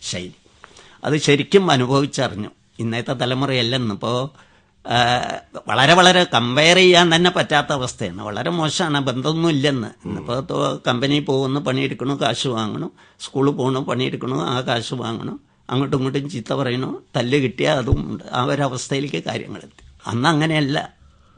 ശൈലി അത് ശരിക്കും അനുഭവിച്ചറിഞ്ഞു. ഇന്നത്തെ തലമുറയല്ലെന്ന്. ഇപ്പോൾ വളരെ വളരെ കമ്പയർ ചെയ്യാൻ തന്നെ പറ്റാത്ത അവസ്ഥയാണ്. വളരെ മോശമാണ്. ബന്ധമൊന്നും ഇല്ലെന്ന്. ഇന്നിപ്പോൾ കമ്പനി പോകുന്നു പണിയെടുക്കണു കാശ് വാങ്ങണു. സ്കൂളിൽ പോകണു പണിയെടുക്കണു ആ കാശ് വാങ്ങണു. അങ്ങോട്ടും ഇങ്ങോട്ടും ചീത്ത പറയണു തല്ല് കിട്ടിയാൽ അതും ഉണ്ട്. ആ ഒരവസ്ഥയിലേക്ക് കാര്യങ്ങളെത്തി അന്ന് അങ്ങനെയല്ല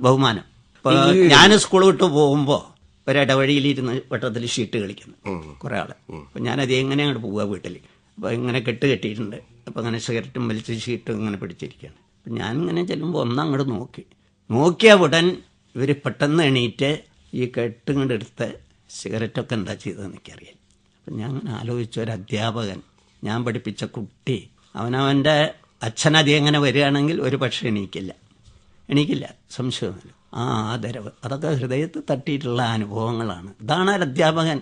ബഹുമാനം. ഇപ്പോൾ ഞാൻ സ്കൂൾ വിട്ട് പോകുമ്പോൾ ഒരിടവഴിയിലിരുന്ന് വട്ടത്തിൽ ഷീട്ട് കളിക്കുന്നു. കുറേ ആൾ. അപ്പം ഞാനത് എങ്ങനെയാണ് പോവുക വീട്ടിൽ അപ്പോൾ ഇങ്ങനെ കെട്ട് കെട്ടിയിട്ടുണ്ട്. അപ്പോൾ അങ്ങനെ സിഗരറ്റും വലിച്ച് ഷീട്ടും ഇങ്ങനെ പിടിച്ചിരിക്കുകയാണ്. അപ്പം ഞാനിങ്ങനെ ഇങ്ങനെ ഒന്ന് അങ്ങോട്ട് നോക്കി. നോക്കിയ ഉടൻ ഇവർ പെട്ടെന്ന് എണീറ്റ് ഈ കെട്ട് ഇങ്ങോട്ട് എടുത്ത് സിഗരറ്റൊക്കെ എന്താ ചെയ്തതെന്ന് എനിക്കറിയാം. അപ്പം ഞാൻ അങ്ങനെ ആലോചിച്ച ഒരു അധ്യാപകൻ ഞാൻ പഠിപ്പിച്ച കുട്ടി അവനവന്റെ അച്ഛനതി എങ്ങനെ വരികയാണെങ്കിൽ ഒരു പക്ഷേ എണീക്കില്ല. എണീക്കില്ല സംശയമൊന്നുമില്ല. ആ ആദരവ് അതൊക്കെ ഹൃദയത്തിൽ തട്ടിയിട്ടുള്ള അനുഭവങ്ങളാണ്. ഇതാണ് ഒരു അധ്യാപകൻ.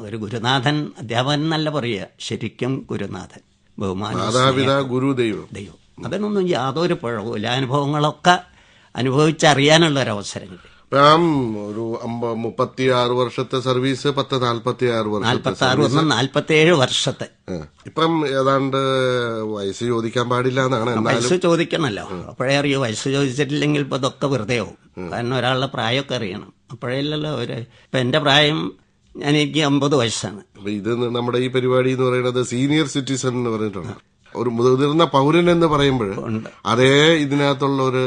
ഒരു ഗുരുനാഥൻ അധ്യാപകൻ എന്നല്ല പറയുക. ശരിക്കും ഗുരുനാഥൻ. ബഹുമാന ദൈവം. അതിനൊന്നും യാതൊരു പിഴവുമില്ല അനുഭവങ്ങളൊക്കെ അനുഭവിച്ചറിയാനുള്ള ഒരു അവസരം ഞാൻ ഒരു മുപ്പത്തി ആറ് വർഷത്തെ സർവീസ് പത്ത് നാൽപ്പത്തി ആറ് വർഷത്തെ നാൽപ്പത്തി ആറ് ഒന്ന് നാൽപ്പത്തി ഏഴ് വർഷത്തെ. ഇപ്പം ഏതാണ്ട് വയസ്സ് ചോദിക്കാൻ പാടില്ല എന്നാണ് വയസ്സ് ചോദിക്കണല്ലോ. അപ്പോഴേ അറിയൂ വയസ്സ് ചോദിച്ചിട്ടില്ലെങ്കിൽ ഇപ്പൊ ഇതൊക്കെ വെറുതെ ആവും. കാരണം ഒരാളുടെ പ്രായമൊക്കെ അറിയണം. അപ്പോഴല്ലല്ലോ ഒരു ഇപ്പൊ എന്റെ പ്രായം ഞാൻ എനിക്ക് അമ്പത് വയസ്സാണ്. അപ്പൊ ഇത് നമ്മുടെ ഈ പരിപാടി എന്ന് പറയുന്നത് സീനിയർ സിറ്റിസൺ എന്ന് പറഞ്ഞിട്ടുണ്ട്. ഒരു മുതിർന്ന പൗരൻ എന്ന് പറയുമ്പോൾ അതേ ഇതിനകത്തുള്ള ഒരു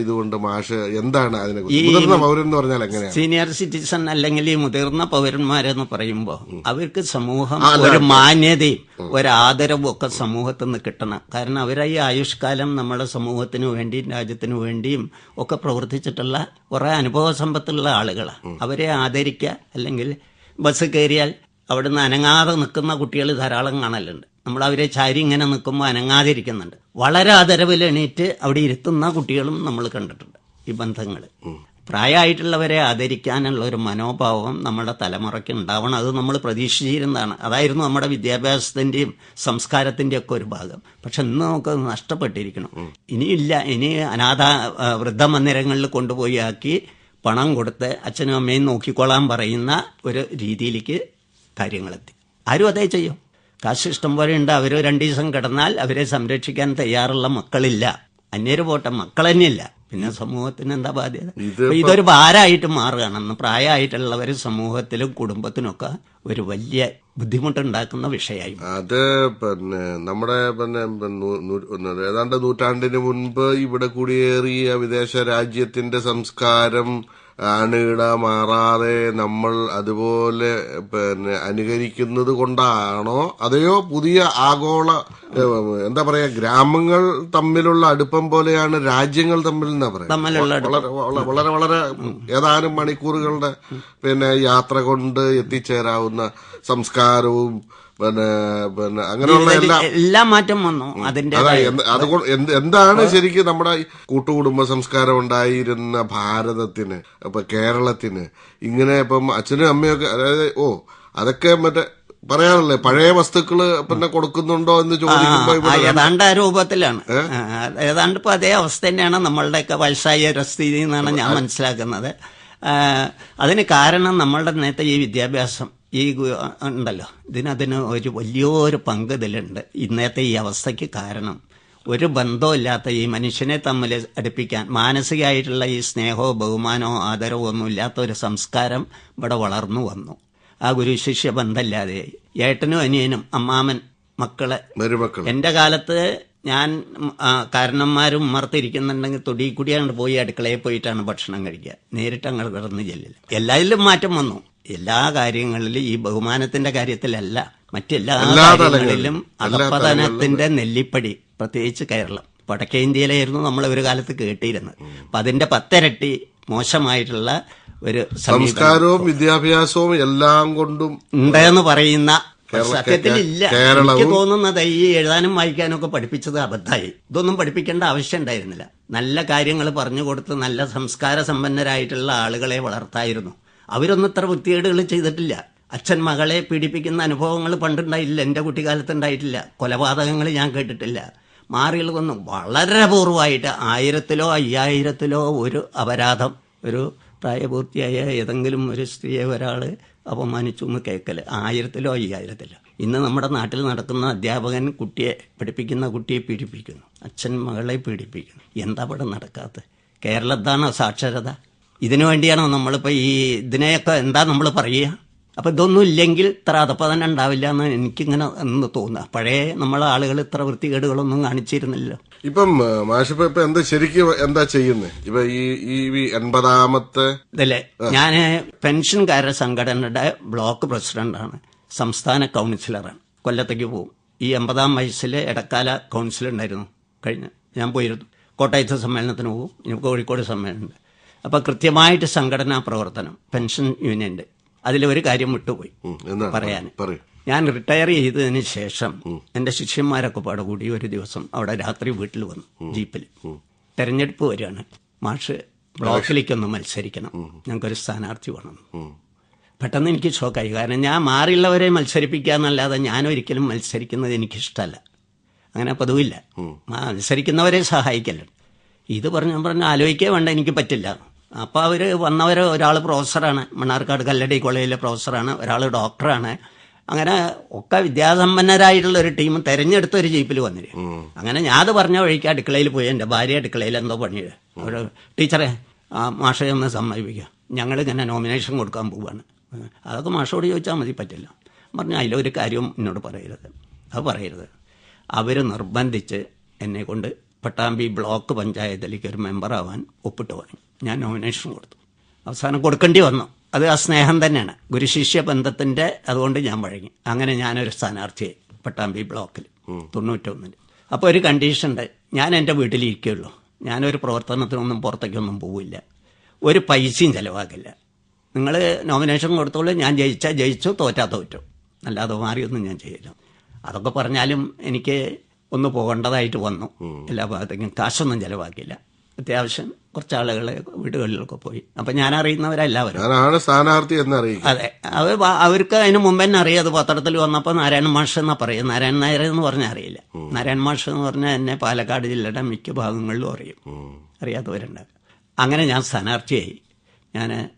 ഇതുകൊണ്ട് മാഷ് എന്താണ് അതിനെ മുതിർന്ന പൗരൻ എന്ന് പറഞ്ഞാൽ എങ്ങനെയാണ്? സീനിയർ സിറ്റിസൺ അല്ലെങ്കിൽ ഈ മുതിർന്ന പൗരന്മാരെന്ന് പറയുമ്പോൾ അവർക്ക് സമൂഹം ഒരു മാന്യതയും ഒരു ആദരവും ഒക്കെ സമൂഹത്തിൽ നിന്ന് കിട്ടണം. കാരണം അവരെ ഈ ആയുഷ്കാലം നമ്മുടെ സമൂഹത്തിനു വേണ്ടിയും രാജ്യത്തിനു വേണ്ടിയും ഒക്കെ പ്രവർത്തിച്ചിട്ടുള്ള കുറെ അനുഭവ സമ്പത്തുള്ള ആളുകളാണ് അവരെ ആദരിക്കുക അല്ലെങ്കിൽ ബസ് കയറിയാൽ അവിടുന്ന് അനങ്ങാതെ നിൽക്കുന്ന കുട്ടികൾ ധാരാളം കാണലുണ്ട്. നമ്മൾ അവരെ ചാരി ഇങ്ങനെ നിൽക്കുമ്പോൾ അനങ്ങാതിരിക്കുന്നുണ്ട്. വളരെ ആദരവിൽ എണീറ്റ് അവിടെ ഇരുത്തുന്ന കുട്ടികളും നമ്മൾ കണ്ടിട്ടുണ്ട് ഈ ബന്ധങ്ങൾ. പ്രായമായിട്ടുള്ളവരെ ആദരിക്കാനുള്ള ഒരു മനോഭാവം നമ്മുടെ തലമുറയ്ക്ക് ഉണ്ടാവണം. അത് നമ്മൾ പ്രതീക്ഷിച്ചിരുന്നതാണ്. അതായിരുന്നു നമ്മുടെ വിദ്യാഭ്യാസത്തിന്റെയും സംസ്കാരത്തിന്റെയും ഒക്കെ ഒരു ഭാഗം. പക്ഷെ ഇന്ന് നമുക്ക് നഷ്ടപ്പെട്ടിരിക്കണം. ഇനിയില്ല. ഇനി അനാഥ വൃദ്ധമന്ദിരങ്ങളിൽ കൊണ്ടുപോയി ആക്കി പണം കൊടുത്ത് അച്ഛനും അമ്മയും നോക്കിക്കൊള്ളാൻ പറയുന്ന ഒരു രീതിയിലേക്ക് കാര്യങ്ങളെത്തി. ആരും അതേ ചെയ്യും. കാശ് ഇഷ്ടം പോലെ ഉണ്ട് അവർ രണ്ടു ദിവസം കിടന്നാൽ അവരെ സംരക്ഷിക്കാൻ തയ്യാറുള്ള മക്കളില്ല. അന്യര് പോട്ടെ മക്കൾ തന്നെയില്ല. പിന്നെ സമൂഹത്തിന് എന്താ ബാധ്യത? ഇതൊരു ഭാരമായിട്ട് മാറുകയാണ്. അന്ന് പ്രായമായിട്ടുള്ളവർ സമൂഹത്തിലും കുടുംബത്തിനൊക്കെ ഒരു വലിയ ബുദ്ധിമുട്ടുണ്ടാക്കുന്ന വിഷയമായി. അത് പിന്നെ നമ്മുടെ പിന്നെ ഏതാണ്ട് നൂറ്റാണ്ടിന് മുൻപ് ഇവിടെ കുടിയേറിയ വിദേശ രാജ്യത്തിന്റെ സംസ്കാരം അണിയിട മാറാതെ നമ്മൾ അതുപോലെ പിന്നെ അനുകരിക്കുന്നത് കൊണ്ടാണോ? അതെയോ പുതിയ ആഗോള എന്താ പറയാ ഗ്രാമങ്ങൾ തമ്മിലുള്ള അടുപ്പം പോലെയാണ് രാജ്യങ്ങൾ തമ്മിൽ എന്നാ പറയാ? വളരെ വളരെ ഏതാനും മണിക്കൂറുകളുടെ പിന്നെ യാത്ര കൊണ്ട് എത്തിച്ചേരാവുന്ന സംസ്കാരവും പിന്നെ പിന്നെ അങ്ങനെയുള്ള എല്ലാ എല്ലാ മാറ്റം വന്നു. അതിന്റെ അതുകൊണ്ട് എന്ത് എന്താണ് ശരിക്കും നമ്മുടെ കൂട്ടുകുടുംബ സംസ്കാരം ഉണ്ടായിരുന്ന ഭാരതത്തിന് ഇപ്പൊ കേരളത്തിന്? ഇങ്ങനെ ഇപ്പം അച്ഛനും അമ്മയൊക്കെ അതായത് ഓ അതൊക്കെ മറ്റേ പറയാറില്ലേ പഴയ വസ്തുക്കൾ പിന്നെ കൊടുക്കുന്നുണ്ടോ എന്ന് ചോദിക്കുമ്പോൾ ഏതാണ്ട് ആ രൂപത്തിലാണ്. ഏതാണ്ട് ഇപ്പൊ അതേ അവസ്ഥ തന്നെയാണ് നമ്മളുടെയൊക്കെ വയസ്സായ ഒരു സ്ഥിതി എന്നാണ് ഞാൻ മനസ്സിലാക്കുന്നത്. അതിന് കാരണം നമ്മളുടെ നേരത്തെ ഈ വിദ്യാഭ്യാസം. ഈ ഉണ്ടല്ലോ. ഇതിനതിന് ഒരു വലിയൊരു പങ്ക് ഇതിലുണ്ട്. ഇന്നത്തെ ഈ അവസ്ഥയ്ക്ക് കാരണം ഒരു ബന്ധമില്ലാത്ത ഈ മനുഷ്യനെ തമ്മിൽ അടുപ്പിക്കാൻ മാനസികമായിട്ടുള്ള ഈ സ്നേഹമോ ബഹുമാനമോ ആദരവോ ഒന്നും ഇല്ലാത്ത ഒരു സംസ്കാരം ഇവിടെ വളർന്നു വന്നു. ആ ഗുരു ശിഷ്യ ബന്ധമില്ലാതെ ഏട്ടനും അനിയനും അമ്മാമൻ മക്കളെ. എന്റെ കാലത്ത് ഞാൻ കാരണന്മാരും ഉമ്മർത്തിരിക്കുന്നുണ്ടെങ്കിൽ തൊടി കൂടി അങ്ങോട്ട് പോയി അടുക്കളയിൽ പോയിട്ടാണ് ഭക്ഷണം കഴിക്കുക. നേരിട്ട് അങ്ങോട്ട് കിടന്ന് ചെല്ലില്ല. എല്ലാത്തിലും മാറ്റം വന്നു. എല്ലാ കാര്യങ്ങളിലും ഈ ബഹുമാനത്തിന്റെ കാര്യത്തിലല്ല മറ്റെല്ലാ കാര്യങ്ങളിലും അധപ്പതനത്തിന്റെ നെല്ലിപ്പടി പ്രത്യേകിച്ച് കേരളം. വടക്കേ ഇന്ത്യയിലായിരുന്നു നമ്മൾ ഒരു കാലത്ത് കേട്ടിരുന്നത്. അപ്പൊ അതിന്റെ പത്തിരട്ടി മോശമായിട്ടുള്ള ഒരു സംസ്കാരവും വിദ്യാഭ്യാസവും എല്ലാം കൊണ്ടും ഉണ്ടെന്ന് പറയുന്ന സത്യത്തിൽ ഇല്ല. എനിക്ക് തോന്നുന്നത് ഈ എഴുതാനും വായിക്കാനും ഒക്കെ പഠിപ്പിച്ചത് അബദ്ധമായി. ഇതൊന്നും പഠിപ്പിക്കേണ്ട ആവശ്യം ഉണ്ടായിരുന്നില്ല. നല്ല കാര്യങ്ങൾ പറഞ്ഞു കൊടുത്ത് നല്ല സംസ്കാര സമ്പന്നരായിട്ടുള്ള ആളുകളെ വളർത്തായിരുന്നു. അവരൊന്നും ഇത്ര വൃത്തികേടുകൾ ചെയ്തിട്ടില്ല. അച്ഛൻ മകളെ പീഡിപ്പിക്കുന്ന അനുഭവങ്ങൾ പണ്ടുണ്ടായില്ല എന്റെ കുട്ടിക്കാലത്ത് ഉണ്ടായിട്ടില്ല. കൊലപാതകങ്ങൾ ഞാൻ കേട്ടിട്ടില്ല. മാറിയുള്ളതൊന്നും വളരെ പൂർവമായിട്ട് ആയിരത്തിലോ അയ്യായിരത്തിലോ ഒരു അപരാധം ഒരു പ്രായപൂർത്തിയായ ഏതെങ്കിലും ഒരു സ്ത്രീയെ ഒരാൾ അപമാനിച്ചു എന്ന് കേൾക്കൽ ആയിരത്തിലോ അയ്യായിരത്തിലോ. ഇന്ന് നമ്മുടെ നാട്ടിൽ നടക്കുന്ന അധ്യാപകൻ കുട്ടിയെ പഠിപ്പിക്കുന്ന കുട്ടിയെ പീഡിപ്പിക്കുന്നു. അച്ഛൻ മകളെ പീഡിപ്പിക്കുന്നു. എന്താ ഇവിടെ നടക്കാത്തത്? കേരളത്താണോ സാക്ഷരത? ഇതിനു വേണ്ടിയാണോ നമ്മളിപ്പോൾ ഈ ഇതിനെയൊക്കെ എന്താ നമ്മൾ പറയുക? അപ്പം ഇതൊന്നും ഇല്ലെങ്കിൽ ഇത്ര അതപ്പതന്നെ ഉണ്ടാവില്ല എന്ന് എനിക്കിങ്ങനെ എന്ന് തോന്നുക. പഴയ നമ്മളെ ആളുകൾ ഇത്ര വൃത്തികേടുകളൊന്നും കാണിച്ചിരുന്നില്ലല്ലോ. ഇപ്പം മാഷിപ്പ ഇപ്പൊ എന്താ ശരിക്കും എന്താ ചെയ്യുന്നത് ഇപ്പൊ ഈ ഈ ഈ എൺപതാമത്തെ ഇതല്ലേ? ഞാൻ പെൻഷൻകാര സംഘടനയുടെ ബ്ലോക്ക് പ്രസിഡന്റാണ്. സംസ്ഥാന കൗൺസിലറാണ്. കൊല്ലത്തേക്ക് പോകും ഈ എൺപതാം വയസ്സിൽ ഇടക്കാല കൗൺസിലുണ്ടായിരുന്നു കഴിഞ്ഞ ഞാൻ പോയിരുന്നു. കോട്ടയത്ത് സമ്മേളനത്തിന് പോകും ഇനി കോഴിക്കോട് സമ്മേളനമുണ്ട്. അപ്പോൾ കൃത്യമായിട്ട് സംഘടനാ പ്രവർത്തനം പെൻഷൻ യൂണിയന്റെ ഒരു കാര്യം വിട്ടുപോയി. പറയാൻ ഞാൻ റിട്ടയർ ചെയ്തതിന് ശേഷം എന്റെ ശിഷ്യന്മാരൊക്കെ പാടെ കൂടി ഒരു ദിവസം അവിടെ രാത്രി വീട്ടിൽ വന്നു ജീപ്പിൽ. തെരഞ്ഞെടുപ്പ് വരികയാണ്. മാഷ് ബ്ലോക്കിലേക്കൊന്ന് മത്സരിക്കണം. ഞങ്ങൾക്കൊരു സ്ഥാനാർത്ഥി വേണം. പെട്ടെന്ന് എനിക്ക് ഷോക്കായി. കാരണം ഞാൻ മാറിയുള്ളവരെ മത്സരിപ്പിക്കുക എന്നല്ലാതെ ഞാൻ ഒരിക്കലും മത്സരിക്കുന്നത് എനിക്കിഷ്ടമല്ല. അങ്ങനെ പതിവില്ല. മത്സരിക്കുന്നവരെ സഹായിക്കല്ലോ. ഇത് പറഞ്ഞ പറഞ്ഞ ആലോചിക്കേ വേണ്ട എനിക്ക് പറ്റില്ല. അപ്പോൾ അവർ വന്നവർ ഒരാൾ പ്രൊഫസറാണ്. മണ്ണാർക്കാട് കല്ലടി കോളേജിലെ പ്രൊഫസറാണ്. ഒരാൾ ഡോക്ടറാണ്. അങ്ങനെ ഒക്കെ വിദ്യാസമ്പന്നരായിട്ടുള്ള ഒരു ടീം തെരഞ്ഞെടുത്ത ഒരു ജീപ്പിൽ വന്നിരുന്നു അങ്ങനെ ഞാൻ അത് പറഞ്ഞ വഴിക്ക് അടുക്കളയിൽ പോയി. എന്റെ ഭാര്യ അടുക്കളയിൽ എന്തോ പണിയത് ഒരു ടീച്ചറെ ആ മാഷെ ഒന്ന് സമ്മതിപ്പിക്കുക ഞങ്ങളിങ്ങനെ നോമിനേഷൻ കൊടുക്കാൻ പോവുകയാണ് അതൊക്കെ മാഷോട് ചോദിച്ചാൽ മതി പറ്റില്ല. പറഞ്ഞു അതിലൊരു കാര്യവും എന്നോട് പറയരുത്. അത് പറയരുത്. അവർ നിർബന്ധിച്ച് എന്നെ കൊണ്ട് പട്ടാമ്പി ബ്ലോക്ക് പഞ്ചായത്തിലേക്ക് ഒരു മെമ്പറാവാൻ ഒപ്പിട്ട് വാങ്ങി. ഞാൻ നോമിനേഷൻ കൊടുത്തു. അവസാനം കൊടുക്കേണ്ടി വന്നു. അത് ആ സ്നേഹം തന്നെയാണ്. ഗുരുശിഷ്യ ബന്ധത്തിന്റെ അതുകൊണ്ട് ഞാൻ വഴങ്ങി. അങ്ങനെ ഞാനൊരു സ്ഥാനാർത്ഥിയായി പട്ടാമ്പി ബ്ലോക്കിൽ തൊണ്ണൂറ്റൊന്നിൽ. അപ്പോൾ ഒരു കണ്ടീഷൻ ഉണ്ട്. ഞാൻ എന്റെ വീട്ടിലിരിക്കുകയുള്ളൂ ഞാനൊരു പ്രവർത്തനത്തിനൊന്നും പുറത്തേക്കൊന്നും പോവില്ല. ഒരു പൈസയും ചിലവാക്കില്ല നിങ്ങൾ നോമിനേഷൻ കൊടുത്തോളൂ. ഞാൻ ജയിച്ചാൽ ജയിച്ചു തോറ്റാ തോറ്റു. അല്ലാതെ മാറിയൊന്നും ഞാൻ ചെയ്യില്ല. അതൊക്കെ പറഞ്ഞാലും എനിക്ക് ഒന്ന് പോകേണ്ടതായിട്ട് വന്നു. എല്ലാ ഭാഗത്തേക്കും കാശൊന്നും ചിലവാക്കിയില്ല. അത്യാവശ്യം കുറച്ച് ആളുകൾ വീടുകളിലൊക്കെ പോയി. അപ്പൊ ഞാൻ അറിയുന്നവരെല്ലാവരും സ്ഥാനാർത്ഥി അതെ. അവർ അവർക്ക് അതിന് മുമ്പ് തന്നെ അറിയാം. അത് പത്രത്തിൽ വന്നപ്പോൾ നാരായണ മാഷ് എന്നാ പറയും. നാരായണ നായർ എന്ന് പറഞ്ഞാൽ അറിയില്ല. നാരായണ മാഷ് എന്ന് പറഞ്ഞാൽ എന്നെ പാലക്കാട് ജില്ലയുടെ മിക്ക ഭാഗങ്ങളിലും അറിയും. അറിയാത്തവരുണ്ട്. അങ്ങനെ ഞാൻ സ്ഥാനാർത്ഥിയായി. ഞാൻ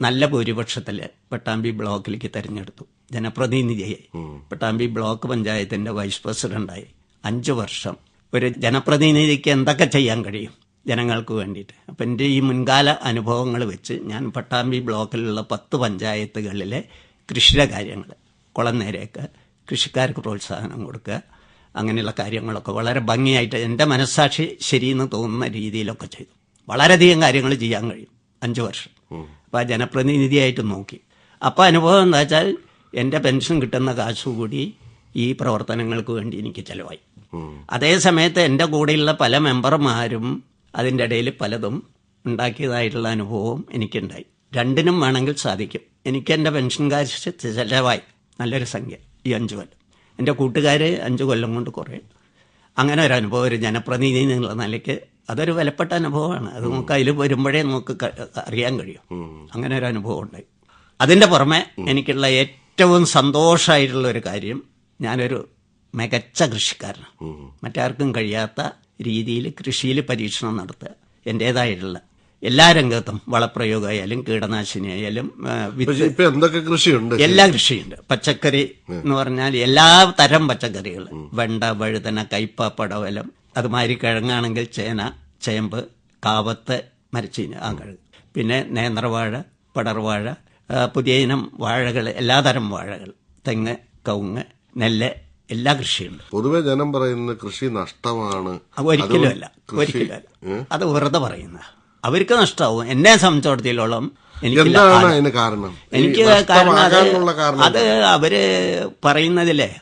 നല്ല ഭൂരിപക്ഷത്തിൽ പട്ടാമ്പി ബ്ലോക്കിലേക്ക് തെരഞ്ഞെടുത്തു. ജനപ്രതിനിധിയായി. പെട്ടാമ്പി ബ്ലോക്ക് പഞ്ചായത്തിന്റെ വൈസ് പ്രസിഡന്റായി. അഞ്ചു വർഷം. ഒരു ജനപ്രതിനിധിക്ക് എന്തൊക്കെ ചെയ്യാൻ കഴിയും? ജനങ്ങൾക്ക് വേണ്ടിയിട്ട്. അപ്പം എന്റെ ഈ മുൻകാല അനുഭവങ്ങൾ വെച്ച് ഞാൻ പട്ടാമ്പി ബ്ലോക്കിലുള്ള പത്ത് പഞ്ചായത്തുകളിലെ കൃഷിയുടെ കാര്യങ്ങൾ കുളം നേരെയൊക്കെ കൃഷിക്കാർക്ക് പ്രോത്സാഹനം കൊടുക്കുക അങ്ങനെയുള്ള കാര്യങ്ങളൊക്കെ വളരെ ഭംഗിയായിട്ട് എന്റെ മനസ്സാക്ഷി ശരിയെന്ന് തോന്നുന്ന രീതിയിലൊക്കെ ചെയ്തു. വളരെയധികം കാര്യങ്ങൾ ചെയ്യാൻ കഴിയും അഞ്ച് വർഷം. അപ്പോൾ ആ ജനപ്രതിനിധിയായിട്ട് നോക്കി. അപ്പോൾ അനുഭവം എന്താ വെച്ചാൽ എന്റെ പെൻഷൻ കിട്ടുന്ന കാശുകൂടി ഈ പ്രവർത്തനങ്ങൾക്ക് വേണ്ടി എനിക്ക് ചിലവായി. അതേ സമയത്ത് എന്റെ കൂടെയുള്ള പല മെമ്പർമാരും അതിന്റെ ഇടയിൽ പലതും ഉണ്ടാക്കിയതായിട്ടുള്ള അനുഭവവും എനിക്കുണ്ടായി. രണ്ടിനും വേണമെങ്കിൽ സാധിക്കും. എനിക്ക് എന്റെ പെൻഷൻ കാശ് ചിലവായി. നല്ലൊരു സംഖ്യ. ഈ അഞ്ചു കൊല്ലം. എന്റെ കൂട്ടുകാർ അഞ്ച് കൊല്ലം കൊണ്ട് കുറേ. അങ്ങനെ ഒരു അനുഭവം ഒരു ജനപ്രതിനിധി എന്നുള്ള നിലയ്ക്ക് അതൊരു വിലപ്പെട്ട അനുഭവമാണ്. അത് നമുക്ക് അതിൽ വരുമ്പോഴേ നമുക്ക് അറിയാൻ കഴിയും. അങ്ങനെ ഒരു അനുഭവം ഉണ്ടായി. അതിന്റെ പുറമെ എനിക്കുള്ള ഏറ്റവും സന്തോഷമായിട്ടുള്ള ഒരു കാര്യം ഞാനൊരു മികച്ച കൃഷിക്കാരനാണ്. മറ്റാർക്കും കഴിയാത്ത രീതിയിൽ കൃഷിയിൽ പരീക്ഷണം നടത്തുക. എന്റേതായിട്ടുള്ള എല്ലാ രംഗത്തും വളപ്രയോഗമായാലും കീടനാശിനി ആയാലും ആ, വിത്ത് പക്ഷെ ഇപ്പൊ എന്തൊക്കെ കൃഷിയുണ്ട്? എല്ലാ കൃഷിയുണ്ട്. പച്ചക്കറി എന്ന് പറഞ്ഞാൽ എല്ലാ തരം പച്ചക്കറികൾ. വെണ്ട വഴുതന കയ്പ പടവലം അതുമാതിരി കിഴങ്ങാണെങ്കിൽ ചേന ചേമ്പ് കാവത്ത് മരച്ചീന ആ കിഴങ്ങ് പിന്നെ നേന്ത്രവാഴ പടർവാഴ പുതിയ ഇനം വാഴകൾ എല്ലാതരം വാഴകൾ തെങ്ങ് കവുങ്ങ് നെല്ല് എല്ലാ കൃഷിയുണ്ട്. പൊതുവെ ജനം പറയുന്ന കൃഷി നഷ്ടമാണ്. ഒരിക്കലുമല്ല ഒരിക്കലും അല്ല. കൃഷി- ഒരിക്കലും അത് വെറുതെ പറയുന്ന. അവർക്ക് നഷ്ടമാവും എന്നെ സംബന്ധിച്ചിടത്തോളം എനിക്ക് കാരണം? എനിക്ക് കാരണം അത് അവർ പറയുന്നതിലെ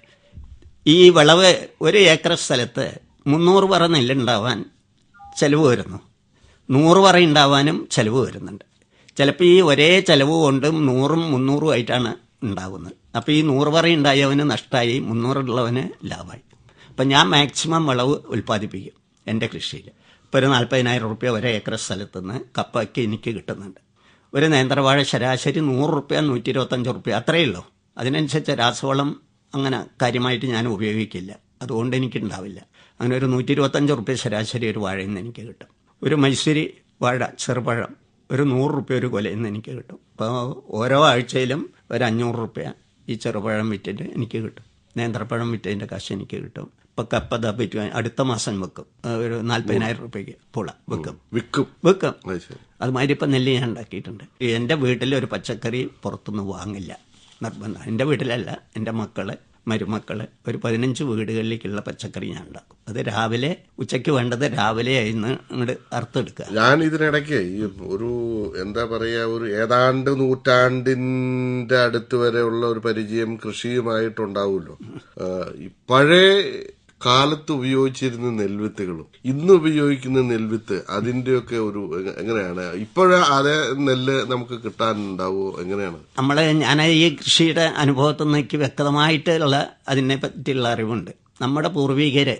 ഈ വിളവ് ഒരു ഏക്കർ സ്ഥലത്ത് മുന്നൂറ് പറ നെല്ലുണ്ടാവാൻ ചെലവ് വരുന്നു. നൂറ് പറ ഉണ്ടാവാനും ചെലവ് വരുന്നുണ്ട്. ചിലപ്പോൾ ഈ ഒരേ ചെലവ് കൊണ്ടും നൂറും മുന്നൂറും ആയിട്ടാണ് ഉണ്ടാകുന്നത്. അപ്പോൾ ഈ നൂറ് പറ ഉണ്ടായവന് നഷ്ടമായി മുന്നൂറുള്ളവന് ലാഭമായി. അപ്പം ഞാൻ മാക്സിമം വിളവ് ഉൽപ്പാദിപ്പിക്കും എന്റെ കൃഷിയിൽ. ഇപ്പോൾ ഒരു നാൽപ്പതിനായിരം റുപ്യ വരെ ഏക്കർ സ്ഥലത്ത് നിന്ന് കപ്പയ്ക്ക് എനിക്ക് കിട്ടുന്നുണ്ട്. ഒരു നേന്ത്രവാഴ ശരാശരി നൂറ് റുപ്യ നൂറ്റി ഇരുപത്തഞ്ച് റുപ്യ അത്രയേ ഉള്ളൂ. അതിനനുസരിച്ച് രാസവളം അങ്ങനെ കാര്യമായിട്ട് ഞാൻ ഉപയോഗിക്കില്ല. അതുകൊണ്ട് എനിക്കുണ്ടാവില്ല അങ്ങനെ ഒരു നൂറ്റി ഇരുപത്തഞ്ച് റുപ്യ ശരാശരി ഒരു വാഴയിൽ നിന്ന് എനിക്ക് കിട്ടും. ഒരു മൈസൂരി വാഴ ചെറുപഴം ഒരു നൂറ് റുപ്യ ഒരു കൊലയിൽ നിന്ന് എനിക്ക് കിട്ടും. അപ്പോൾ ഓരോ ആഴ്ചയിലും ഒരു അഞ്ഞൂറ് റുപ്യ ഈ ചെറുപഴം വിറ്റിട്ട് എനിക്ക് കിട്ടും. നേന്ത്രപ്പഴം വിറ്റതിന്റെ കാശ് എനിക്ക് കിട്ടും. ഇപ്പം കപ്പ പറ്റുക അടുത്ത മാസം വെക്കും ഒരു നാൽപ്പതിനായിരം റുപ്യക്ക് പുള വെക്കും വിൽക്കും. വെക്കും അതുമാതിരി ഇപ്പം നെല്ല് ഞാൻ ഉണ്ടാക്കിയിട്ടുണ്ട്. എന്റെ വീട്ടിൽ ഒരു പച്ചക്കറി പുറത്തുനിന്ന് വാങ്ങില്ല. നിർബന്ധം. എന്റെ വീട്ടിലല്ല. എന്റെ മക്കൾ മരുമക്കൾ ഒരു പതിനഞ്ച് വീടുകളിലേക്കുള്ള പച്ചക്കറി ഞാൻ ഉണ്ടാക്കും. അത് രാവിലെ ഉച്ചയ്ക്ക് വേണ്ടത് രാവിലെ ആയിരുന്നു ഇങ്ങോട്ട് അർത്തെടുക്കുക ഞാൻ ഇതിനിടയ്ക്ക് ഈ ഒരു എന്താ പറയുക ഒരു ഏതാണ്ട് നൂറ്റാണ്ടിന്റെ അടുത്ത് വരെ ഉള്ള ഒരു പരിചയം കൃഷിയുമായിട്ടുണ്ടാവുമല്ലോ. ഈ പഴയ കാലത്ത് ഉപയോഗിച്ചിരുന്ന നെൽവിത്തുകളും ഇന്ന് ഉപയോഗിക്കുന്ന നെൽവിത്ത് അതിന്റെയൊക്കെ ഒരു എങ്ങ- എങ്ങനെയാണ്? ഇപ്പോഴാ അതേ നെല്ല് നമുക്ക് കിട്ടാനുണ്ടാവോ? എങ്ങനെയാണ്? നമ്മളെ ഞാൻ ഈ കൃഷിയുടെ അനുഭവത്തിൽ നിന്ന് എനിക്ക് വ്യക്തമായിട്ടുള്ള അതിനെ പറ്റിയുള്ള അറിവുണ്ട്. നമ്മുടെ പൂർവികര്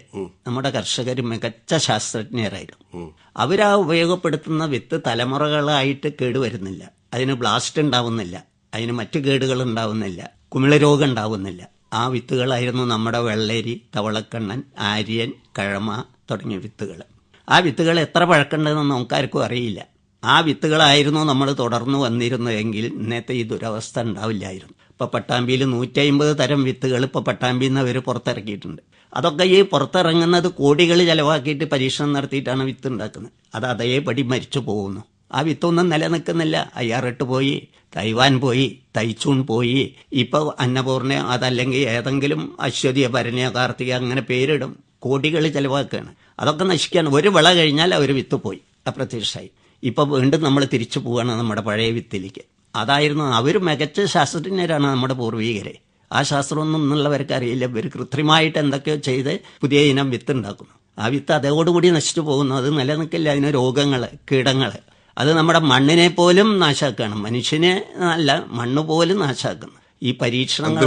നമ്മുടെ കർഷകർ മികച്ച ശാസ്ത്രജ്ഞരായിരുന്നു. അവരാ ഉപയോഗപ്പെടുത്തുന്ന വിത്ത് തലമുറകളായിട്ട് കേടുവരുന്നില്ല. അതിന് ബ്ലാസ്റ്റ് ഉണ്ടാവുന്നില്ല. അതിന് മറ്റു കേടുകൾ ഉണ്ടാവുന്നില്ല. കുമിളരോഗം ഉണ്ടാവുന്നില്ല. ആ വിത്തുകളായിരുന്നു നമ്മുടെ വെള്ളരി തവളക്കണ്ണൻ ആര്യൻ കഴമ തുടങ്ങിയ വിത്തുകൾ ആ വിത്തുകൾ എത്ര പഴക്കമുണ്ടെന്ന് നമുക്കാർക്കും അറിയില്ല. ആ വിത്തുകളായിരുന്നു നമ്മൾ തുടർന്ന് വന്നിരുന്നതെങ്കിൽ ഇന്നത്തെ ഈ ദുരവസ്ഥ ഉണ്ടാവില്ലായിരുന്നു. ഇപ്പോൾ പട്ടാമ്പിയിൽ നൂറ്റി അമ്പത് തരം വിത്തുകൾ ഇപ്പോൾ പട്ടാമ്പിയിൽ നിന്ന് അവർ പുറത്തിറക്കിയിട്ടുണ്ട്. അതൊക്കെ ഈ പുറത്തിറങ്ങുന്നത് കോടികൾ ചിലവാക്കിയിട്ട് പരീക്ഷണം നടത്തിയിട്ടാണ് വിത്ത് ഉണ്ടാക്കുന്നത്. അത് അതേപടി മരിച്ചു പോകുന്നു. ആ വിത്തൊന്നും നിലനിൽക്കുന്നില്ല. അയ്യാറിട്ട് പോയി തൈവാൻ പോയി തൈച്ചൂൺ പോയി. ഇപ്പൊ അന്നപൂർണ അതല്ലെങ്കിൽ ഏതെങ്കിലും അശ്വതിയ ഭരണിയ കാർത്തിക അങ്ങനെ പേരിടും. കോടികൾ ചെലവാക്കുകയാണ് അതൊക്കെ നശിക്കുകയാണ് ഒരു വിള കഴിഞ്ഞാൽ അവർ വിത്ത് പോയി. അപ്രത്യക്ഷമായി. ഇപ്പൊ വീണ്ടും നമ്മൾ തിരിച്ചു പോവുകയാണ് നമ്മുടെ പഴയ വിത്തിലേക്ക്. അതായിരുന്നു അവർ മികച്ച ശാസ്ത്രജ്ഞരാണ് നമ്മുടെ പൂർവികരെ. ആ ശാസ്ത്രമൊന്നും എന്നുള്ളവർക്ക് അറിയില്ല. ഇവർ കൃത്രിമമായിട്ട് എന്തൊക്കെയോ ചെയ്ത് പുതിയ ഇനം വിത്ത് ഉണ്ടാക്കുന്നു. ആ വിത്ത് അതോടുകൂടി നശിച്ചു പോകുന്നു. അത് നിലനിൽക്കില്ല. അതിന് രോഗങ്ങൾ കീടങ്ങൾ അത് നമ്മുടെ മണ്ണിനെ പോലും നാശാക്കുകയാണ് മനുഷ്യനെ അല്ല മണ്ണ് പോലും നാശാക്കുന്നു. ഈ പരീക്ഷണങ്ങൾ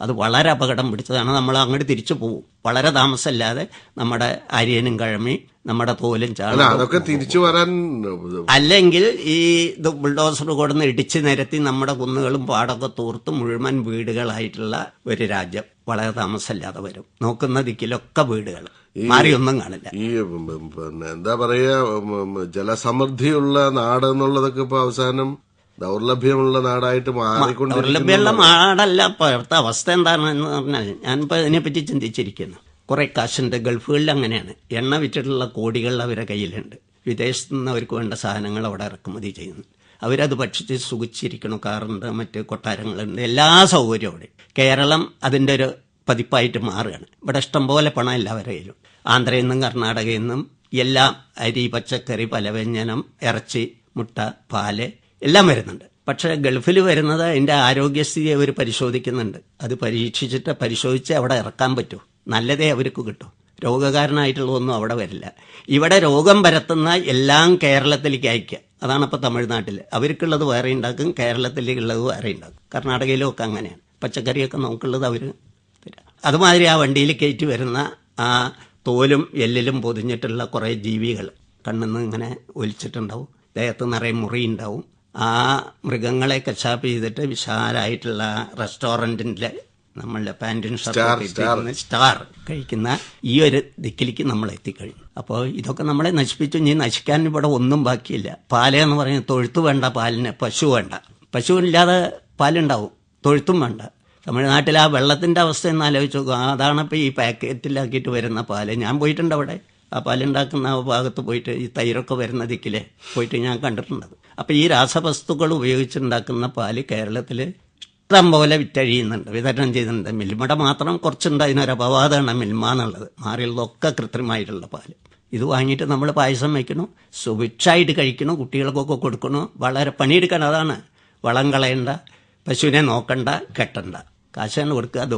അത് വളരെ അപകടം പിടിച്ചതാണ്. നമ്മൾ അങ്ങോട്ട് തിരിച്ചു പോകും വളരെ താമസമില്ലാതെ നമ്മുടെ അരിയനും കഴമി നമ്മുടെ തോലും അതൊക്കെ തിരിച്ചു വരാൻ അല്ലെങ്കിൽ ഈ ഇത് ബുൾഡോസർ കൊടുന്ന് ഇടിച്ചു നിരത്തി നമ്മുടെ കുന്നുകളും പാടൊക്കെ തൂർത്ത് മുഴുവൻ വീടുകളായിട്ടുള്ള ഒരു രാജ്യം. വളരെ താമസമില്ലാതെ വരും. നോക്കുന്ന ദിക്കിലൊക്കെ വീടുകൾ. മാറിയൊന്നും കാണില്ല. ഈ പിന്നെ എന്താ പറയാ ജലസമൃദ്ധിയുള്ള നാട് എന്നുള്ളതൊക്കെ ഇപ്പൊ അവസാനം ദൗർലഭ്യമുള്ള നാടായിട്ട് ദൗർലഭ്യമുള്ള നാടല്ല ഇപ്പോഴത്തെ അവസ്ഥ എന്താണെന്ന് പറഞ്ഞാൽ ഞാനിപ്പോൾ ഇതിനെപ്പറ്റി ചിന്തിച്ചിരിക്കുന്നു. കുറെ കാശുണ്ട് ഗൾഫുകളിൽ അങ്ങനെയാണ്. എണ്ണ വിറ്റിട്ടുള്ള കോടികൾ അവരുടെ കയ്യിലുണ്ട്. വിദേശത്ത് നിന്ന് അവർക്ക് വേണ്ട സാധനങ്ങൾ അവിടെ ഇറക്കുമതി ചെയ്യുന്നു. അവരത് ഭക്ഷിച്ച് സുഖിച്ചിരിക്കണം കാറുണ്ട് മറ്റ് കൊട്ടാരങ്ങളുണ്ട് എല്ലാ സൗകര്യവും അവിടെ. കേരളം അതിന്റെ ഒരു പതിപ്പായിട്ട് മാറുകയാണ്. ഇവിടെ ഇഷ്ടംപോലെ പണം എല്ലാവരുടെ കയ്യിലും ആന്ധ്രയിൽ നിന്നും കർണാടകയിൽ നിന്നും എല്ലാം അരി പച്ചക്കറി പലവ്യഞ്ജനം ഇറച്ചി മുട്ട പാൽ എല്ലാം വരുന്നുണ്ട്. പക്ഷേ ഗൾഫിൽ വരുന്നത് അതിന്റെ ആരോഗ്യസ്ഥിതി അവർ പരിശോധിക്കുന്നുണ്ട്. അത് പരീക്ഷിച്ചിട്ട് പരിശോധിച്ച് അവിടെ ഇറക്കാൻ പറ്റൂ. നല്ലതേ അവർക്ക് കിട്ടൂ. രോഗകാരനായിട്ടുള്ള ഒന്നും അവിടെ വരില്ല. ഇവിടെ രോഗം പരത്തുന്ന എല്ലാം കേരളത്തിലേക്ക് അയക്കുക അതാണ് ഇപ്പോൾ തമിഴ്നാട്ടിൽ അവർക്കുള്ളത് വേറെ ഉണ്ടാക്കും കേരളത്തിലേക്കുള്ളത് വേറെ ഉണ്ടാക്കും. കർണാടകയിലും ഒക്കെ അങ്ങനെയാണ്. പച്ചക്കറിയൊക്കെ നമുക്കുള്ളത് അവർ അതുമാതിരി ആ വണ്ടിയിൽ കയറ്റി വരുന്ന ആ തോലും എല്ലിലും പൊതിഞ്ഞിട്ടുള്ള കുറേ ജീവികൾ കണ്ണിന്ന് ഇങ്ങനെ ഒലിച്ചിട്ടുണ്ടാവും. ദേഹത്ത് നിറയെ മുറി ഉണ്ടാവും ആ മൃഗങ്ങളെ കശാപ്പ് ചെയ്തിട്ട് വിശാലായിട്ടുള്ള റെസ്റ്റോറന്റിന്റെ നമ്മളുടെ പാന്റിൻ ഷർട്ട് സ്റ്റാർ കഴിക്കുന്ന ഈ ഒരു ദിക്കിലേക്ക് നമ്മൾ എത്തിക്കഴിഞ്ഞു. അപ്പോൾ ഇതൊക്കെ നമ്മളെ നശിപ്പിച്ചു. ഇനി നശിക്കാൻ ഇവിടെ ഒന്നും ബാക്കിയില്ല. പാൽ എന്ന് പറയുന്നത് തൊഴുത്ത് വേണ്ട പാലിന് പശു വേണ്ട. പശു ഇല്ലാതെ പാലുണ്ടാവും. തൊഴുത്തും വേണ്ട. തമിഴ്നാട്ടിൽ ആ വെള്ളത്തിന്റെ അവസ്ഥ എന്ന് ആലോചിച്ച് നോക്കുക അതാണ് ഇപ്പോൾ ഈ പാക്കറ്റിലാക്കിയിട്ട് വരുന്ന പാൽ. ഞാൻ പോയിട്ടുണ്ട് അവിടെ. ആ പാലുണ്ടാക്കുന്ന ആ ഭാഗത്ത് പോയിട്ട് ഈ തൈരൊക്കെ വരുന്ന ദിക്കിലെ പോയിട്ട് ഞാൻ കണ്ടിട്ടുണ്ട്. അപ്പോൾ ഈ രാസവസ്തുക്കൾ ഉപയോഗിച്ചുണ്ടാക്കുന്ന പാൽ കേരളത്തിൽ ഇഷ്ടം പോലെ വിറ്റഴിയുന്നുണ്ട്. വിതരണം ചെയ്യുന്നുണ്ട്. മിൽമയുടെ മാത്രം കുറച്ചുണ്ട്. അതിനൊരു അപവാദമാണ് മിൽമ എന്നുള്ളത്. മാറിയുള്ളതൊക്കെ കൃത്രിമമായിട്ടുള്ള പാൽ. ഇത് വാങ്ങിയിട്ട് നമ്മൾ പായസം വയ്ക്കണം? സുഭിക്ഷായിട്ട് കഴിക്കണം? കുട്ടികൾക്കൊക്കെ കൊടുക്കണം? വളരെ പണിയെടുക്കണം. അതാണ് വളം കളയണ്ട പശുവിനെ നോക്കണ്ട കെട്ടണ്ട. കാശാണ് കൊടുക്കുക അത്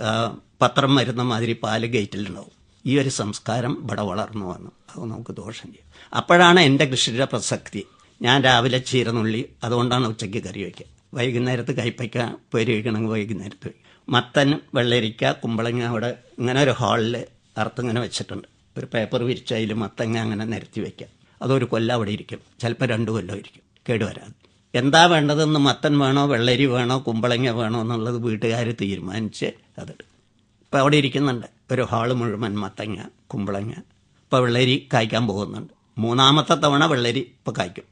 ആ, പത്രം വരുന്ന മാതിരി പാൽ ഗേറ്റിലുണ്ടാവും. ഈ ഒരു സംസ്കാരം ഇവിടെ വളർന്നു വന്നു. അത് നമുക്ക് ദോഷം ചെയ്യും. അപ്പോഴാണ് എന്റെ കൃഷിയുടെ പ്രസക്തി. ഞാൻ രാവിലെ ചീരനുള്ളി അതുകൊണ്ടാണ് ഉച്ചയ്ക്ക് കറി വയ്ക്കുക. വൈകുന്നേരത്ത് കൈപ്പയ്ക്ക പേര് വയ്ക്കണമെങ്കിൽ വൈകുന്നേരത്ത് മത്തൻ വെള്ളരിക്ക കുമ്പളങ്ങ അവിടെ ഇങ്ങനെ ഒരു ഹാളിൽ അറുത്തിങ്ങനെ വെച്ചിട്ടുണ്ട്. ഒരു പേപ്പർ വിരിച്ച് മത്തങ്ങ അങ്ങനെ നിരത്തി വയ്ക്കാം അതൊരു കൊല്ലം അവിടെ ഇരിക്കും. ചിലപ്പോൾ രണ്ട് കൊല്ലം ഇരിക്കും. കേടുവരാതെ. എന്താ വേണ്ടതെന്ന് മത്തൻ വേണോ വെള്ളരി വേണോ കുമ്പളങ്ങ വേണോ എന്നുള്ളത് വീട്ടുകാർ തീരുമാനിച്ച് അതെടുക്കും. ഇപ്പം അവിടെ ഇരിക്കുന്നുണ്ട്. ഒരു ഹാൾ മുഴുവൻ മത്തങ്ങ കുമ്പളങ്ങ. ഇപ്പോൾ വെള്ളരി കായ്ക്കാൻ പോകുന്നുണ്ട്. മൂന്നാമത്തെ തവണ വെള്ളരി ഇപ്പോൾ കായ്ക്കും.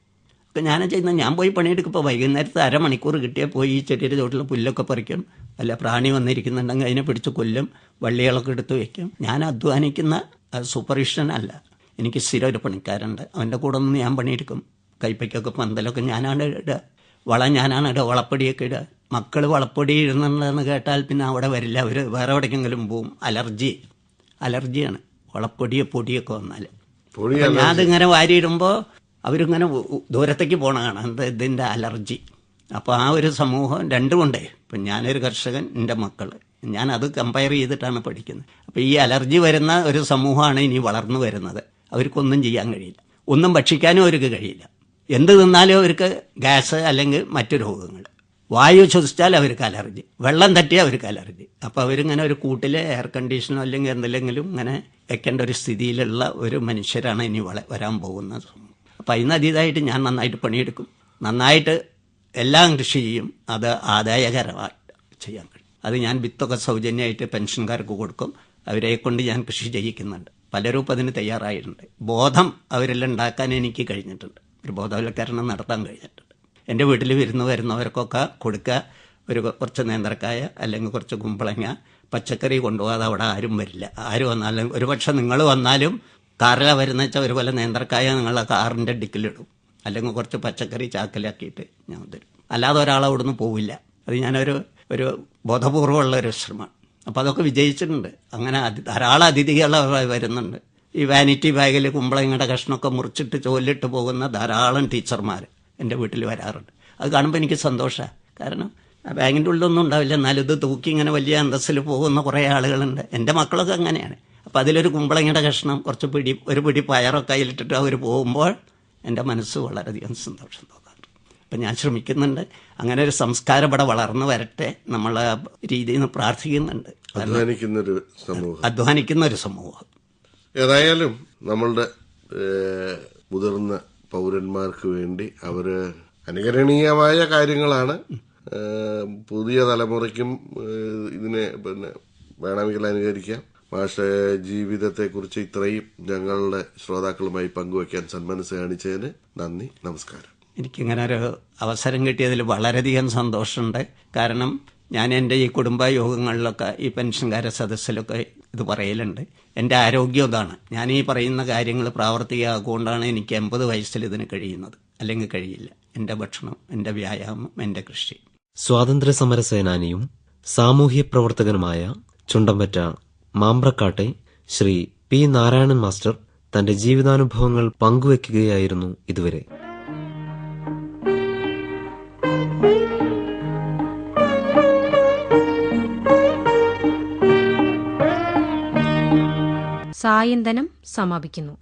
അപ്പം ഞാൻ ചെയ്യുന്നത് ഞാൻ പോയി പണിയെടുക്കും. ഇപ്പോൾ വൈകുന്നേരത്ത് അരമണിക്കൂർ കിട്ടിയാൽ പോയി ഈ ചെടിയുടെ ചോട്ടിൽ പുല്ലൊക്കെ പറിക്കും. അല്ല പ്രാണി വന്നിരിക്കുന്നുണ്ടെങ്കിൽ അതിനെ പിടിച്ച് കൊല്ലും. വള്ളികളൊക്കെ എടുത്ത് വയ്ക്കും ഞാൻ അധ്വാനിക്കുന്ന സൂപ്പർവിഷൻ അല്ല എനിക്ക് സ്ഥിരം ഒരു പണിക്കാരുണ്ട് അവന്റെ കൂടെ നിന്ന് ഞാൻ പണിയെടുക്കും. കൈപ്പയ്ക്കൊക്കെ പന്തലൊക്കെ ഞാനാണ് ഇടുക വള ഞാനാണ് ഇടുക വളപ്പൊടിയൊക്കെ ഇടുക മക്കൾ വളപ്പൊടി ഇടുന്നുണ്ടെന്ന് കേട്ടാൽ പിന്നെ അവിടെ വരില്ല. അവർ വേറെ എവിടേക്കെങ്കിലും പോവും. അലർജി. അലർജിയാണ്. വളപ്പൊടിയോ പൊടിയൊക്കെ വന്നാൽ ഞാൻ അതിങ്ങനെ വാരിയിടുമ്പോൾ അവരിങ്ങനെ ദൂരത്തേക്ക് പോണതാണ്. എന്ത് ഇതിന്റെ അലർജി. അപ്പോൾ ആ ഒരു സമൂഹം രണ്ടുമുണ്ടേ. ഇപ്പം ഞാനൊരു കർഷകൻ എന്റെ മക്കൾ ഞാൻ അത് കമ്പയർ ചെയ്തിട്ടാണ് പഠിക്കുന്നത്. അപ്പോൾ ഈ അലർജി വരുന്ന ഒരു സമൂഹമാണ് ഇനി വളർന്നു വരുന്നത്. അവർക്കൊന്നും ചെയ്യാൻ കഴിയില്ല. ഒന്നും ഭക്ഷിക്കാനും അവർക്ക് കഴിയില്ല. എന്ത് തിന്നാലും അവർക്ക് ഗ്യാസ് അല്ലെങ്കിൽ മറ്റു രോഗങ്ങൾ. വായു ശ്വസിച്ചാൽ അവർക്ക് അലർജി. വെള്ളം തട്ടിയാൽ അവർക്ക് അലർജി. അപ്പോൾ അവരിങ്ങനെ ഒരു കൂട്ടിൽ എയർ കണ്ടീഷനോ അല്ലെങ്കിൽ എന്തെങ്കിലും ഇങ്ങനെ വെക്കേണ്ട ഒരു സ്ഥിതിയിലുള്ള ഒരു മനുഷ്യരാണ് ഇനി വള വരാൻ പോകുന്നത്. അപ്പം അതിന് അതീതായിട്ട് ഞാൻ നന്നായിട്ട് പണിയെടുക്കും. നന്നായിട്ട് എല്ലാം കൃഷി ചെയ്യും. അത് ആദായകരമായിട്ട് ചെയ്യാൻ കഴിയും. അത് ഞാൻ വിത്തൊക്കെ സൗജന്യമായിട്ട് പെൻഷൻകാർക്ക് കൊടുക്കും. അവരെ കൊണ്ട് ഞാൻ കൃഷി ചെയ്യിക്കുന്നുണ്ട്. പലരും അതിന് തയ്യാറായിട്ടുണ്ട്. ബോധം അവരെല്ലാം ഉണ്ടാക്കാൻ എനിക്ക് കഴിഞ്ഞിട്ടുണ്ട്. ഒരു ബോധവൽക്കരണം നടത്താൻ കഴിഞ്ഞിട്ടുണ്ട്. എന്റെ വീട്ടിൽ വിരുന്ന് വരുന്നവർക്കൊക്കെ കൊടുക്കുക ഒരു കുറച്ച് നേന്ത്രക്കായ അല്ലെങ്കിൽ കുറച്ച് കുമ്പളങ്ങ പച്ചക്കറി കൊണ്ടുപോകാതെ അവിടെ ആരും വരില്ല. ആര് വന്നാലും ഒരു പക്ഷെ നിങ്ങൾ വന്നാലും കാറിലാണ് വരുന്ന വെച്ചാൽ ഒരുപോലെ നേന്ത്രക്കായ നിങ്ങളെ കാറിന്റെ ഡിക്കിലിടും. അല്ലെങ്കിൽ കുറച്ച് പച്ചക്കറി ചാക്കിലാക്കിയിട്ട് ഞാൻ തരും. അല്ലാതെ ഒരാൾ അവിടുന്ന് പോവില്ല. അത് ഞാനൊരു ഒരു ബോധപൂർവമുള്ള ഒരു ശ്രമമാണ്. അപ്പോൾ അതൊക്കെ വിജയിച്ചിട്ടുണ്ട്. അങ്ങനെ ധാരാളം അതിഥികൾ വരുന്നുണ്ട്. ഈ വാനിറ്റി ബാഗിൽ കുമ്പളങ്ങയുടെ കഷ്ണമൊക്കെ മുറിച്ചിട്ട് ചോല്ലിട്ട് പോകുന്ന ധാരാളം ടീച്ചർമാർ എന്റെ വീട്ടിൽ വരാറുണ്ട്. അത് കാണുമ്പോൾ എനിക്ക് സന്തോഷമാണ് കാരണം ആ ബാഗിന്റെ ഉള്ളിലൊന്നും ഉണ്ടാവില്ല. എന്നാലും ഇത് തൂക്കി ഇങ്ങനെ വലിയ അന്തസ്സിൽ പോകുന്ന കുറേ ആളുകളുണ്ട്. എന്റെ മക്കളൊക്കെ അങ്ങനെയാണ്. അപ്പോൾ അതിലൊരു കുമ്പളങ്ങയുടെ കഷ്ണം കുറച്ച് പിടി ഒരു പിടി പയറൊക്കെ അതിലിട്ടിട്ട് അവർ പോകുമ്പോൾ എന്റെ മനസ്സ് വളരെയധികം സന്തോഷം തോന്നാറുണ്ട്. അപ്പം ഞാൻ ശ്രമിക്കുന്നുണ്ട്. അങ്ങനെ ഒരു സംസ്കാരം ഇവിടെ വളർന്നു വരട്ടെ നമ്മളെ രീതിയിൽ നിന്ന് പ്രാർത്ഥിക്കുന്നുണ്ട്. അധ്വാനിക്കുന്ന ഒരു സമൂഹം. ഏതായാലും നമ്മളുടെ മുതിർന്ന പൗരന്മാർക്ക് വേണ്ടി അവർ അനുകരണീയമായ കാര്യങ്ങളാണ്. പുതിയ തലമുറയ്ക്കും ഇതിനെ പിന്നെ വേണമെങ്കിൽ അനുകരിക്കാം. മാഷ ജീവിതത്തെക്കുറിച്ച് ഇത്രയും ഞങ്ങളുടെ ശ്രോതാക്കളുമായി പങ്കുവയ്ക്കാൻ സന്മനസ് കാണിച്ചതിന് നന്ദി നമസ്കാരം. എനിക്കിങ്ങനെ ഒരു അവസരം കിട്ടിയതിൽ വളരെയധികം സന്തോഷമുണ്ട്. കാരണം ഞാൻ എന്റെ ഈ കുടുംബ യോഗങ്ങളിലൊക്കെ ഈ പെൻഷൻകാര സദസ്സിലൊക്കെ ഇത് പറയലുണ്ട്. എന്റെ ആരോഗ്യം ഇതാണ്. ഞാൻ ഈ പറയുന്ന കാര്യങ്ങൾ പ്രാവർത്തികമാകൊണ്ടാണ് എനിക്ക് എൺപത് വയസ്സിൽ ഇതിന് കഴിയുന്നത്. അല്ലെങ്കിൽ കഴിയില്ല. എന്റെ ഭക്ഷണം എന്റെ വ്യായാമം എന്റെ കൃഷി. സ്വാതന്ത്ര്യ സമര സേനാനിയും സാമൂഹ്യ പ്രവർത്തകനുമായ ചുണ്ടമ്പറ്റ മാമ്പ്രക്കാട്ടെ ശ്രീ പി നാരായണൻ മാസ്റ്റർ തന്റെ ജീവിതാനുഭവങ്ങൾ പങ്കുവയ്ക്കുകയായിരുന്നു ഇതുവരെ. സായന്തനം സമാപിക്കുന്നു